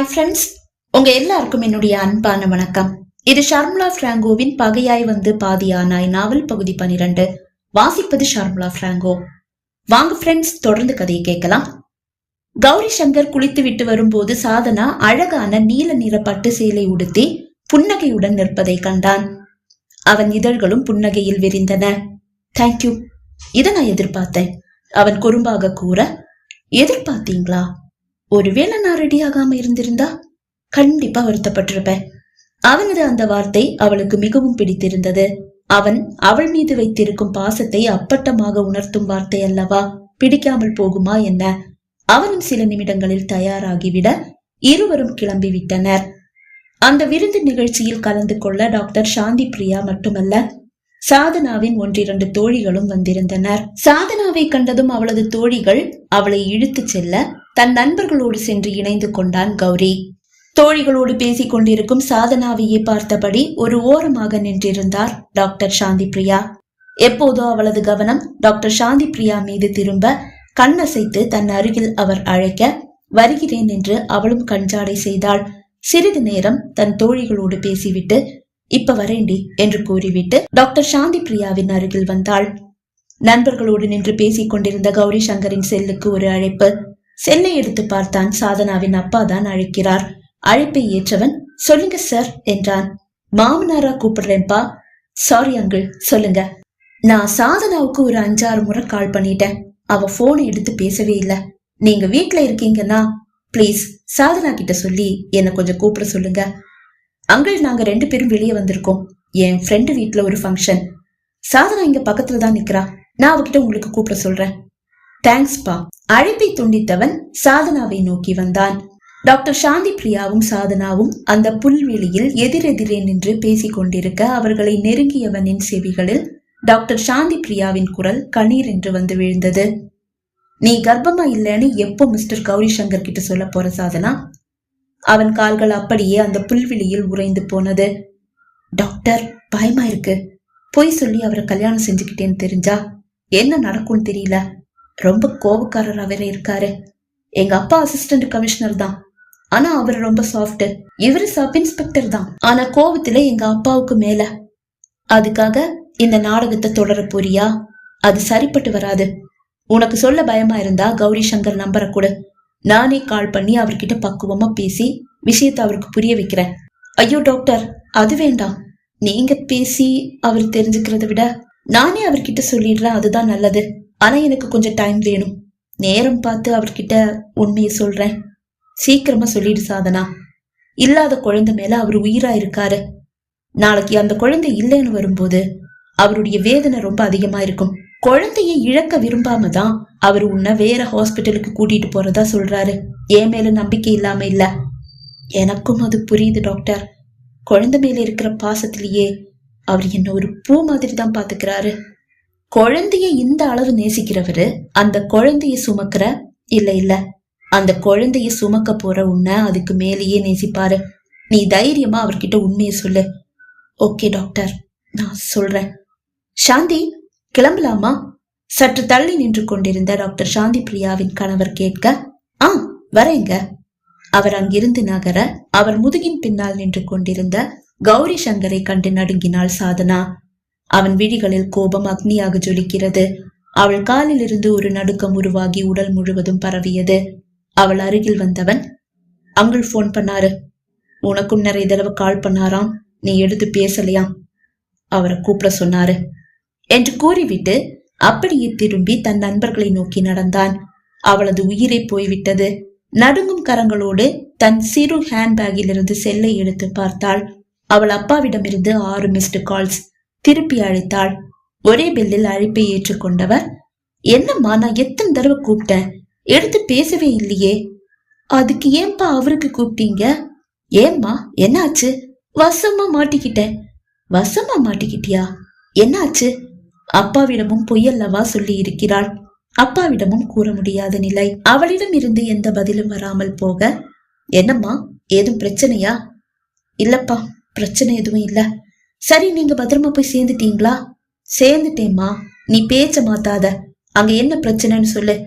Hi friends உங்க எல்லாருக்கும் என்னுடைய அன்பான வணக்கம். இது ஷர்முலா பிராங்கோவின் பகையாய் வந்து பாதியானாய் நாவல் பகுதி பனிரெண்டு. வாசிப்பது ஷர்முலா பிராங்கோ. வாங்க ஃப்ரெண்ட்ஸ் தொடர்ந்து கதையை கேட்கலாம். கௌரி சங்கர் குளித்து விட்டு வரும்போது சாதனா அழகான நீல நிற பட்டு சேலை உடுத்தி புன்னகையுடன் நிற்பதை கண்டான். அவன் இதழ்களும் புன்னகையில் விரிந்தன. தேங்க்யூ இதை நான் எதிர்பார்த்தேன். அவன் குறும்பாக கூற எதிர்பார்த்தீங்களா? ஒருவேளை நான் ரெடி ஆகாம இருந்திருந்தா கண்டிப்பா வருத்தப்பட்டிருப்பேன். அவனது அந்த வார்த்தை அவளுக்கு மிகவும் பிடித்திருந்தது. அவன் அவள் மீது வைத்திருக்கும் பாசத்தை அப்பட்டமாக உணர்த்தும் வார்த்தை அல்லவா? பிடிக்காமல் போகுமா என்ன? அவனும் சில நிமிடங்களில் தயாராகிவிட இருவரும் கிளம்பி விட்டனர் அந்த விருந்து நிகழ்ச்சியில் கலந்து கொள்ள டாக்டர் சாந்தி பிரியா மட்டுமல்ல சாதனாவின் ஒன்றிரண்டு தோழிகளும் வந்திருந்தனர். சாதனாவை கண்டதும் அவளது தோழிகள் அவளை இழுத்துச் செல்ல தன் நண்பர்களோடு சென்று இணைந்து கொண்டான் கௌரி. தோழிகளோடு பேசிக் கொண்டிருக்கும் சாதனாவையே பார்த்தபடி ஒரு ஓரமாக நின்றிருந்தார் டாக்டர் சாந்தி பிரியா எப்போதோ அவளது கவனம் டாக்டர் சாந்தி பிரியா மீது திரும்ப கண்ணசைத்து தன் அருகில் அவர் அழைக்க வருகிறேன் என்று அவளும் கஞ்சாடை செய்தாள். சிறிது நேரம் தன் தோழிகளோடு பேசிவிட்டு இப்ப வரேண்டி என்று கூறிவிட்டு டாக்டர் சாந்தி பிரியாவின் அருகில் வந்தாள். நண்பர்களோடு நின்று பேசிக் கொண்டிருந்த கௌரி சங்கரின் செல்லுக்கு ஒரு அழைப்பு. செல்லை எடுத்து பார்த்தான் சாதனாவின் அப்பா தான் அழைக்கிறார். அழைப்பை ஏற்றவன் சொல்லுங்க சார் என்றான். மாமனாரா கூப்பிடுறேன்பா சாரி அங்கிள் சொல்லுங்க. நான் சாதனாவுக்கு ஒரு அஞ்சாறு முறை கால் பண்ணிட்டேன். அவ போனை எடுத்து பேசவே இல்ல. நீங்க வீட்டுல இருக்கீங்கன்னா ப்ளீஸ் சாதனா கிட்ட சொல்லி என்னை கொஞ்சம் கூப்பிட சொல்லுங்க. அங்கிள் நாங்க ரெண்டு பேரும் வெளியே வந்திருக்கோம். என் ஃப்ரெண்டு வீட்டுல ஒரு ஃபங்க்ஷன் சாதனா இங்க பக்கத்துல தான் நிக்கிறா. நான் அவகிட்ட உங்களுக்கு கூப்பிட சொல்றேன். தேங்க்ஸ்பா அழைப்பை துண்டித்தவன் சாதனாவை நோக்கி வந்தான். டாக்டர் சாந்தி பிரியாவும் சாதனாவும் அந்த புல்வெளியில் எதிரெதிரே நின்று பேசிக் கொண்டிருக்க அவர்களை நெருங்கியவனின் செவிகளில் டாக்டர் சாந்தி பிரியாவின் குரல் கணீர் என்று வந்து விழுந்தது. நீ கர்ப்பமா இல்லைன்னு எப்போ மிஸ்டர் கௌரி சங்கர் கிட்ட சொல்ல போற சாதனா? அவன் கால்கள் அப்படியே அந்த புல்வெளியில் உறைந்து போனது. டாக்டர் பயமா இருக்கு. பொய் சொல்லி அவரை கல்யாணம் செஞ்சுக்கிட்டேன்னு தெரிஞ்சா என்ன நடக்கும்னு தெரியல. ரொம்ப கோபக்காரர் அவரே இருக்காரு. எங்க அப்பா அசிஸ்டன்ட் கமிஷனர் தான். ஆனா அவர் ரொம்ப சாஃப்ட் இவரு சப் இன்ஸ்பெக்டர் தான். ஆனா கோபத்துல எங்க அப்பாவுக்கு மேல. அதுக்காக இந்த நாடகத்தை தொடர போறியா? அது சரிப்பட்டு வராது. உனக்கு சொல்ல பயமா இருந்தா கௌரி சங்கர் நம்பரை கொடு. நானே கால் பண்ணி அவர்கிட்ட பக்குவமா பேசி விஷயத்தை அவருக்கு புரிய வைக்கிறேன். ஐயோ டாக்டர் அது வேண்டாம். நீங்க பேசி அவர் தெரிஞ்சுக்கிறத விட நானே அவர்கிட்ட சொல்லிடுறேன் அதுதான் நல்லது. ஆனா எனக்கு கொஞ்சம் டைம் வேணும். நேரம் பார்த்து அவர்கிட்ட உண்மையை சொல்றேன். சீக்கிரமா சொல்லிடு சாதனா. இல்லாத குழந்தை மேல அவர் உயிரா இருக்காரு. நாளைக்கு அந்த குழந்தை இல்லைன்னு வரும்போது அவருடைய வேதனை ரொம்ப அதிகமா இருக்கும். குழந்தையை இழக்க விரும்பாம தான் அவர் உன்னை வேற ஹாஸ்பிட்டலுக்கு கூட்டிட்டு போறதா சொல்றாரு. என் மேல நம்பிக்கை இல்லாம இல்ல. எனக்கும் அது புரியுது டாக்டர். குழந்தை மேல இருக்கிற பாசத்திலேயே அவர் என்ன ஒரு பூ மாதிரி தான் பாத்துக்கிறாரு. குழந்தைய இந்த அளவு நேசிக்கிறவரு அந்த குழந்தைய சுமக்கிற இல்ல இல்ல. அந்த குழந்தைய சுமக்க போற உன்னை அதுக்கு மேலேயே நேசிப்பாரு. நீ தைரியமா அவர்கிட்ட உண்மையை சொல்லு. Okay doctor. நான் சொல்றேன். சாந்தி கிளம்பலாமா? சற்று தள்ளி நின்று கொண்டிருந்த டாக்டர் சாந்தி பிரியாவின் கணவர் கேட்க ஆ வரேங்க. அவர் அங்கிருந்து நகர அவர் முதுகின் பின்னால் நின்று கொண்டிருந்த கௌரி சங்கரை கண்டு நடுங்கினாள் சாதனா. அவன் விழிகளில் கோபம் அக்னியாக ஜொலிக்கிறது. அவள் காலில் இருந்து ஒரு நடுக்கம் உருவாகி உடல் முழுவதும் பரவியது. அவள் அருகில் வந்தவன் அங்கிள் போன் பண்ணாரு. உனக்கும் நிறைய தடவை கால் பண்ணாராம். நீ எடுத்து பேசலையாம். அவரை கூப்பிட சொன்னாரு. என்று கூறிவிட்டு அப்படியே திரும்பி தன் நண்பர்களை நோக்கி நடந்தான். அவளது உயிரை போய்விட்டது. நடுங்கும் கரங்களோடு தன் சிறு ஹேண்ட்பேக்கிலிருந்து செல்லை எடுத்து பார்த்தாள். அவள் அப்பாவிடமிருந்து ஆறு மிஸ்டு கால்ஸ் திருப்பி அழைத்தாள். ஒரே பெல்லில் அழைப்பை ஏற்றுக்கொண்டவர் என்னம்மா நான் எத்தனை தடவை கூப்பிட்டேன்? எடுத்து பேசவே இல்லையே. அதுக்கு ஏன்பா அவருக்கு கூப்பிட்டீங்க? ஏம்மா என்னாச்சு? வசமா மாட்டிக்கிட்டேன். வசமா மாட்டிக்கிட்டியா? என்னாச்சு? அப்பாவிடமும் பொய்யல்லவா சொல்லி இருக்கிறாள் அப்பாவிடமும் கூற முடியாத நிலை. அவளிடம் இருந்து எந்த பதிலும் வராமல் போக என்னம்மா ஏதும் பிரச்சனையா? இல்லப்பா பிரச்சனை எதுவும் இல்ல. சரி நீங்க பத்திரமா போய் சேர்ந்துட்டீங்களா? சேர்ந்துட்டேம்மா நீ பேச்ச மாத்தாத. அங்க என்ன பிரச்சனைன்னு சொல்லு.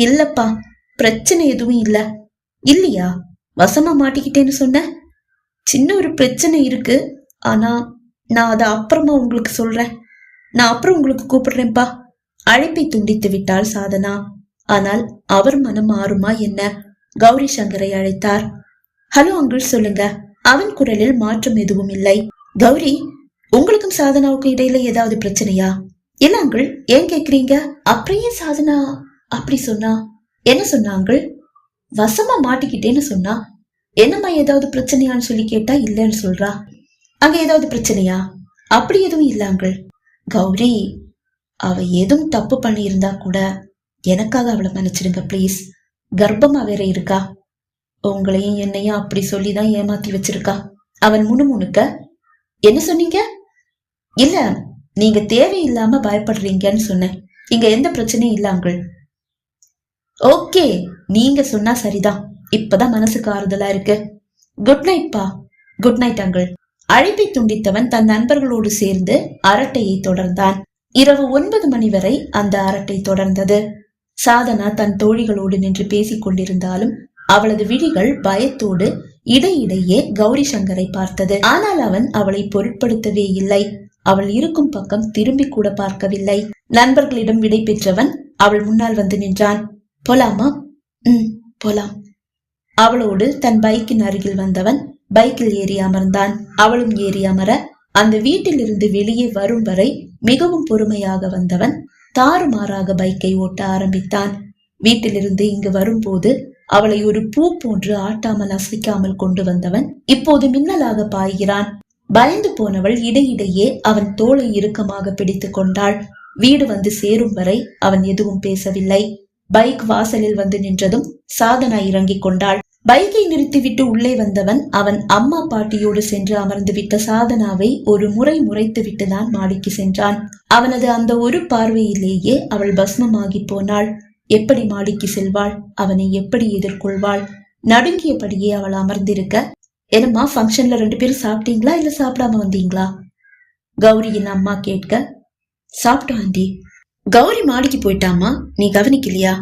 இல்லப்பா பிரச்சனை எதுவும் இல்ல. இல்லையா? வசமா மாட்டிக்கிட்டேன்னு சொன்ன? சின்ன ஒரு பிரச்சனை இருக்கு. ஆனா நான் அதை அப்புறமா உங்களுக்கு சொல்றேன். நான் அப்புறம் உங்களுக்கு கூப்பிடுறேன்ப்பா அழைப்பை துண்டித்து விட்டாள் சாதனா. ஆனால் அவர் மனம் மாறுமா என்ன? கௌரி சங்கரை அழைத்தார். ஹலோ அங்கிள் சொல்லுங்க. அவன் குரலில் மாற்றம் எதுவும் இல்லை. கௌரி உங்களுக்கும் சாதனாவுக்கும் இடையில ஏதாவது பிரச்சனையா? இல்ல அங்கிள் ஏன் கேக்குறீங்க? அப்படியே சாதனா அப்படி சொன்னா? என்ன சொன்னா அங்கிள்? வசமா மாட்டிக்கிட்டேன்னு சொன்னா? என்னம்மா ஏதாவது பிரச்சனையான்னு சொல்லி கேட்டா இல்லைன்னு சொல்றா? அங்க ஏதாவது பிரச்சனையா? அப்படி எதுவும் இல்ல அங்கிள். கௌரி அவ எதுவும் தப்பு பண்ணியிருந்தா கூட எனக்காக அவளை மன்னிச்சிடுங்க ப்ளீஸ் கர்ப்பமா வேற இருக்கா? உங்களையும் என்னையும் அப்படி சொல்லி தான் ஏமாத்தி வச்சிருக்கா. அவன் முணுமுணுக்க என்ன சொன்னீங்க? இல்ல நீங்க தேவையில்லாம பயப்படுறீங்கன்னு சொன்னேன். இங்க எந்த பிரச்சனையும் இல்ல அங்கிள் ஓகே நீங்க சொன்னா சரிதான். இப்பதான் மனசுக்கு ஆறுதலா இருக்கு. குட் நைட் பா குட் நைட் அங்கிள் அழைப்பை துண்டித்தவன் தன் நண்பர்களோடு சேர்ந்து அரட்டையை தொடர்ந்தான். இரவு ஒன்பது மணி வரை அந்த அரட்டை தொடர்ந்தது. சாதனா தன் தோழிகளோடு நின்று பேசிக் கொண்டிருந்தாலும் அவளது விழிகள் பயத்தோடு இடையிடையே கௌரி சங்கரை பார்த்தது. ஆனால் அவன் அவளை பொருட்படுத்தவே இல்லை. அவள் இருக்கும் பக்கம் திரும்பி கூட பார்க்கவில்லை. நண்பர்களிடம் விடை பெற்றவன் அவள் முன்னால் வந்து நின்றான். போலாமா? ம் போலாம். அவளோடு தன் பைக்கின் அருகில் வந்தவன் பைக்கில் ஏறி அமர்ந்தான். அவளும் ஏறி அமர அந்த வீட்டிலிருந்து வெளியே வரும் வரை மிகவும் பொறுமையாக வந்தவன் தாறுமாறாக பைக்கை ஓட்ட ஆரம்பித்தான். வீட்டிலிருந்து இங்கு வரும்போது அவளை ஒரு பூ போன்று ஆட்டாமல் அசைக்காமல் கொண்டு வந்தவன் இப்போது மின்னலாக பாய்கிறான். பயந்து போனவள் இடையிடையே அவன் தோளை இறுக்கமாக பிடித்துக் கொண்டாள். வீடு வந்து சேரும் வரை அவன் எதுவும் பேசவில்லை. பைக் வாசலில் வந்து நின்றதும் சாதனா இறங்கிக் கொண்டாள். பைக்கை நிறுத்திவிட்டு உள்ளே வந்தவன் அவன் அம்மா பாட்டியோடு சென்று அமர்ந்து விட்ட சாதனாவை ஒரு முறை முறைத்து விட்டுதான் மாடிக்கு சென்றான். அவனது அந்த ஒரு பார்வையிலேயே அவள் பஸ்மமாகி போனாள். எப்படி மாடிக்கு செல்வாள்? அவனை எப்படி எதிர்கொள்வாள்? நடுங்கியபடியே அவள் அமர்ந்திருக்க என்னம்மா ஃபங்க்ஷன்ல ரெண்டு பேரும் சாப்பிட்டீங்களா இல்ல சாப்பிடாம வந்தீங்களா? கௌரியின் அம்மா கேட்க சாப்பிட்டோம் ஆண்டி. கௌரி மாடிக்கு போயிட்டாமா நீ கவனிக்கலையா?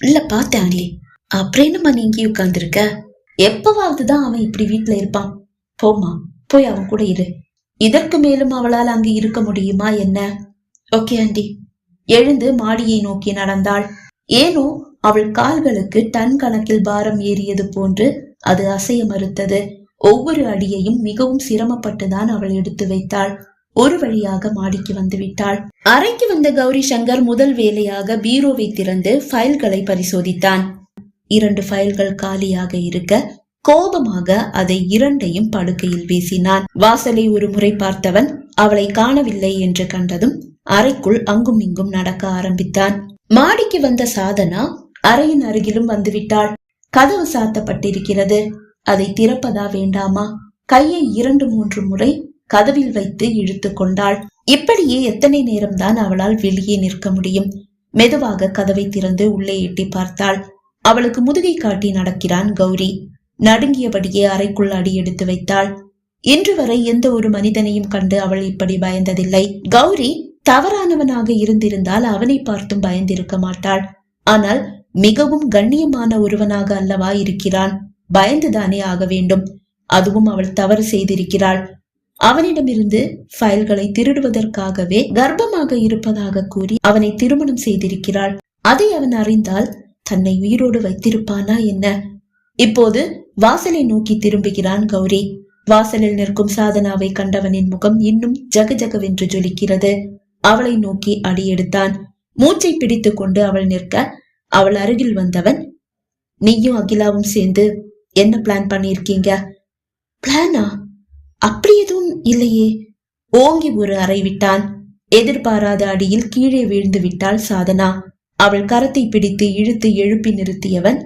இல்ல பார்த்தேன் ஆண்டி. அப்புறம் நம்ம நீ இங்கே உட்கார்ந்துருக்க? எப்பவாவது தான் அவன் இப்படி வீட்டுல இருப்பான். போம்மா போய் அவன் கூட இரு. இதற்கு மேலும் அவளால் அங்கு இருக்க முடியுமா என்ன? Okay aunty. எழுந்து மாடியை நோக்கி நடந்தாள். ஏனோ அவள் கால்களுக்கு டன் கணக்கில் பாரம் ஏறியது போன்று அது அசைய மறுத்தது. ஒவ்வொரு அடியையும் மிகவும் சிரமப்பட்டுதான் அவள் எடுத்து வைத்தாள். ஒரு வழியாக மாடிக்கு வந்து விட்டாள். அறைக்கு வந்த கௌரி சங்கர் முதல் வேலையாக பீரோவை திறந்து ஃபைல்களை பரிசோதித்தான். இரண்டு ஃபைல்கள் காலியாக இருக்க கோபமாக அதை இரண்டையும் படுக்கையில் வீசினான். வாசலை ஒரு முறை பார்த்தவன் அவளை காணவில்லை என்று கண்டதும் அறைக்குள் அங்கும் இங்கும் நடக்க ஆரம்பித்தான். மாடிக்கு வந்த சாதனா அறையின் அருகிலும் வந்துவிட்டாள். கதவு சாத்தப்பட்டிருக்கிறது. அதை திறப்பதா வேண்டாமா? கையை இரண்டு மூன்று முறை கதவில் வைத்து இழுத்து கொண்டாள். இப்படியே எத்தனை நேரம்தான் அவளால் வெளியே நிற்க முடியும்? மெதுவாக கதவை திறந்து உள்ளே எட்டி பார்த்தாள். அவளுக்கு முதுகை காட்டி நடக்கிறான் கௌரி. நடுங்கியபடியே அறைக்குள் அடி எடுத்து வைத்தாள். இன்று வரை எந்த ஒரு மனிதனையும் கண்டு அவள் இப்படி பயந்ததில்லை. கௌரி தவறானவனாக இருந்திருந்தால் அவனை பார்த்தும் பயந்திருக்க மாட்டாள். ஆனால் மிகவும் கண்ணியமான ஒருவனாக அல்லவா இருக்கிறான். பயந்துதானே ஆக வேண்டும். அதுவும் அவள் தவறு செய்திருக்கிறாள். அவனிடமிருந்து ஃபைல்களை திருடுவதற்காகவே கர்ப்பமாக இருப்பதாக கூறி அவனை திருமணம் செய்திருக்கிறாள். அதை அவன் அறிந்தால் தன்னை உயிரோடு வைத்திருப்பானா என்ன? இப்போது வாசலை நோக்கி திரும்புகிறான் கௌரி. வாசலில் நிற்கும் சாதனாவை கண்டவனின் முகம் இன்னும் ஜக ஜகவென்று ஜொலிக்கிறது. அவளை நோக்கி அடியெடுத்தான் மூச்சை பிடித்துக் கொண்டு அவள் நிற்க அவள் அருகில் வந்தவன் நீயும் அகிலாவும் சேர்ந்து என்ன பிளான் பண்ணியிருக்கீங்க? பிளானா அப்படி எதுவும் இல்லையே. ஓங்கி ஒரு அறை விட்டான். எதிர்பாராத அடியில் கீழே வீழ்ந்து விட்டாள் சாதனா. அவள் கரத்தை பிடித்து இழுத்து எழுப்பி நிறுத்தியவன்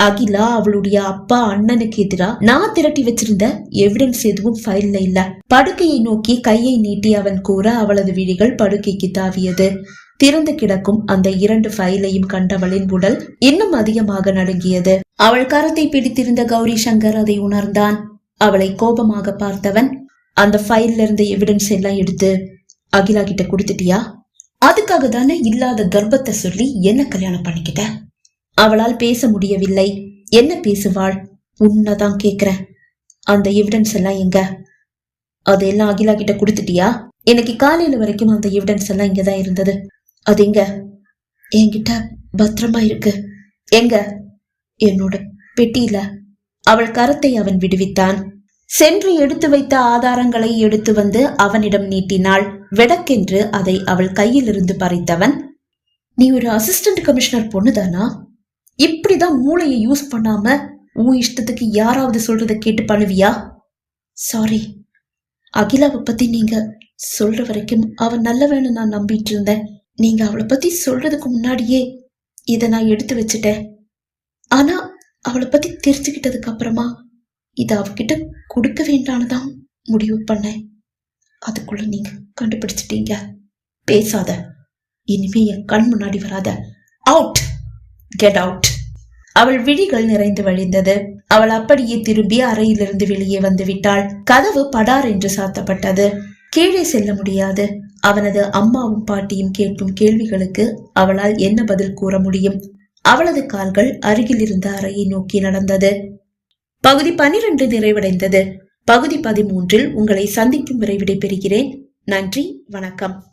அகிலா அவளுடைய அப்பா அண்ணனுக்கு எதிரா நான் திரட்டி வச்சிருந்த எவிடன்ஸ் எதுவும் ஃபைல்ல இல்ல. படுக்கையை நோக்கி கையை நீட்டி அவன் கூற அவளது விழிகள் படுக்கைக்கு தாவியது. திறந்து கிடக்கும் அந்த இரண்டு ஃபைலையும் கண்டவளின் உடல் இன்னும் அதிகமாக நடுங்கியது. அவள் கரத்தை பிடித்திருந்த கௌரி சங்கர் அதை உணர்ந்தான். அவளை கோபமாக பார்த்தவன் அந்த ஃபைல்ல இருந்த எவிடன்ஸ் எல்லாம் எடுத்து அகிலா கிட்ட கொடுத்துட்டியா? அதுக்காக தானே இல்லாத கர்ப்பத்தை சொல்லி என்ன கல்யாணம் பண்ணிக்கிட்ட? அவளால் பேச முடியவில்லை. என்ன பேசுவாள்? உன்னதான் கேக்குறேன். அந்த எவிடன்ஸ் எல்லாம் எங்க? அதெல்லாம் அகிலா கிட்ட கொடுத்துட்டியா? இன்னைக்கு காலையில வரைக்கும் அந்த எவிடன்ஸ் எல்லாம் இங்கதான் இருந்தது. அது எங்க? என்கிட்ட பத்திரமா இருக்கு. எங்க? என்னோட பெட்டியில. அவள் கரத்தை அவன் விடுவித்தான். சென்று எடுத்து வைத்த ஆதாரங்களை எடுத்து வந்து அவனிடம் நீட்டினாள். வெடக்கென்று அதை அவள் கையிலிருந்து பறித்தவன் நீ ஒரு அசிஸ்டன்ட் கமிஷனர் பொண்ணுதானா இப்படிதான் மூளையை யூஸ் பண்ணாம உன் இஷ்டத்துக்கு யாராவது சொல்றத கேட்டு பண்ணுவியா சாரி அகிலாவை பத்தி நீங்க சொல்ற வரைக்கும் அவன் நல்லவன்னு நான் நம்பிட்டு இருந்தேன். நீங்க அவளை பத்தி சொல்றதுக்கு முன்னாடியே இதை நான் எடுத்து வச்சுட்டேன். ஆனா அவளை பத்தி தெரிஞ்சுக்கிட்டதுக்கு அப்புறமா இதை அவகிட்ட கொடுக்க வேண்டான்னு முடிவு பண்ணேன். அதுக்குள்ள நீங்க கண்டுபிடிச்சிட்டீங்க. பேசாத. இனிமே என் கண் முன்னாடி வராத. அவுட் கெட் அவுட் அவள் விழிகள் நிறைந்து வழிந்தது. அவள் அப்படியே திரும்பி அறையிலிருந்து வெளியே வந்து விட்டாள். கதவு படார் என்று சாத்தப்பட்டது. கீழே செல்ல முடியாது. அவனது அம்மாவும் பாட்டியும் கேட்கும் கேள்விகளுக்கு அவளால் என்ன பதில் கூற முடியும்? அவளது கால்கள் அருகில் இருந்த அறையை நோக்கி நடந்தது. பகுதி பனிரெண்டு நிறைவடைந்தது. பகுதி பதிமூன்றில் உங்களை சந்திக்கும் வரை விடைபெறுகிறேன். நன்றி வணக்கம்.